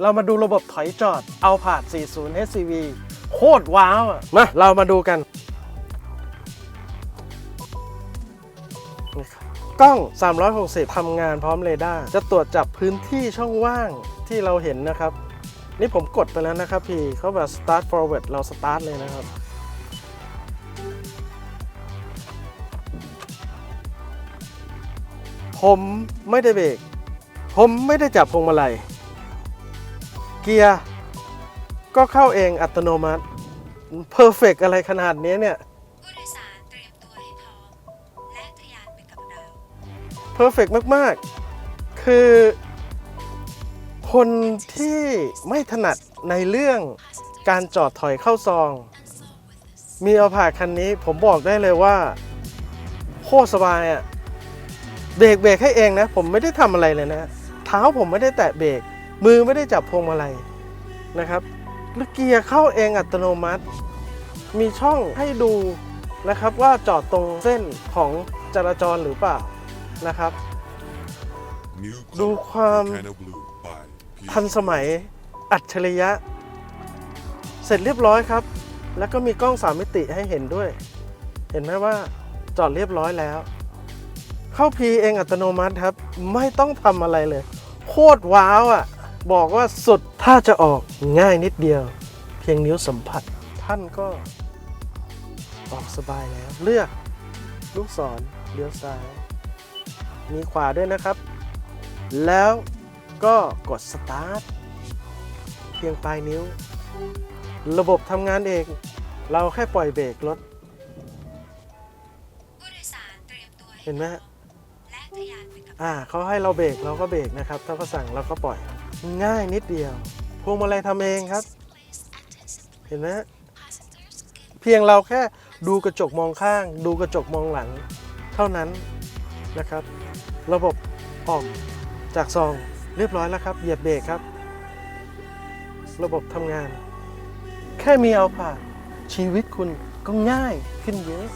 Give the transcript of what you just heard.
เรามาดูระบบถอยจอดเอาผาด 40 SCV โคตรว้าวอะมาเรามาดูกันนี่ครับกล้อง 360 ทำงานพร้อมเรดาร์ จะตรวจจับพื้นที่ช่องว่างที่เราเห็นนะครับ นี่ผมกดไปแล้วนะครับพี่ เขาแบบ start forward เรา start เลยนะครับ ผมไม่ได้เบรก ผมไม่ได้จับพวงมาลัย เกียร์ก็เข้าเองอัตโนมัติเพอร์เฟกอะไรขนาดนี้เนี่ยเพอมและทะยานไปกับเราเพอร์เฟกมาก ๆ คือ คนที่ไม่ถนัดในเรื่องการจอดถอยเข้าซอง มีเอาผ่าคันนี้ผมบอกได้เลยว่า โคตรสบายอะ่ะเบรกเบรกให้เองนะ ผมไม่ได้ทำอะไรเลยนะ เท้าผมไม่ได้แตะเบรก มือไม่ได้จับพวงมาลัยนะครับแล้วเกียร์เข้าเองอัตโนมัติ มีช่องให้ดูนะครับว่าจอดตรงเส้นของจราจรหรือเปล่านะครับ ดูความทันสมัยอัจฉริยะ เสร็จเรียบร้อยครับ แล้วก็มีกล้องสามมิติให้เห็นด้วย เห็นไหมว่าจอดเรียบร้อยแล้ว เข้าพีเองอัตโนมัติครับ ไม่ต้องทำอะไรเลย โคตรว้าวอะ บอกว่าสุดถ้าจะออกง่ายนิดเดียว เพียงนิ้วสัมผัส ท่านก็ออกสบายแล้ว เลือกลูกศรเลี้ยวซ้าย มีขวาด้วยนะครับ แล้วก็กดสตาร์ทเพียงปลายนิ้ว ระบบทำงานเอง เราแค่ปล่อยเบรกรถผู้โดยสารเตรียมตัวให้เห็นไหมพร้อฮะและทะยานไปกับอ่าเขาให้เราเบรกเราก็เบรกนะครับ ถ้าเขาสั่งเราก็ปล่อย ง่ายนิดเดียว พวงมาลัยทำเองครับ เห็นไหมเพียงเราแค่ดูกระจกมองข้าง ดูกระจกมองหลัง เท่านั้นนะครับ ระบบออกจากซองเรียบร้อยแล้วครับ เหยียบเบรกครับ ระบบทำงาน แค่มีเอาผ่าชีวิตคุณก็ง่ายขึ้นเยอะ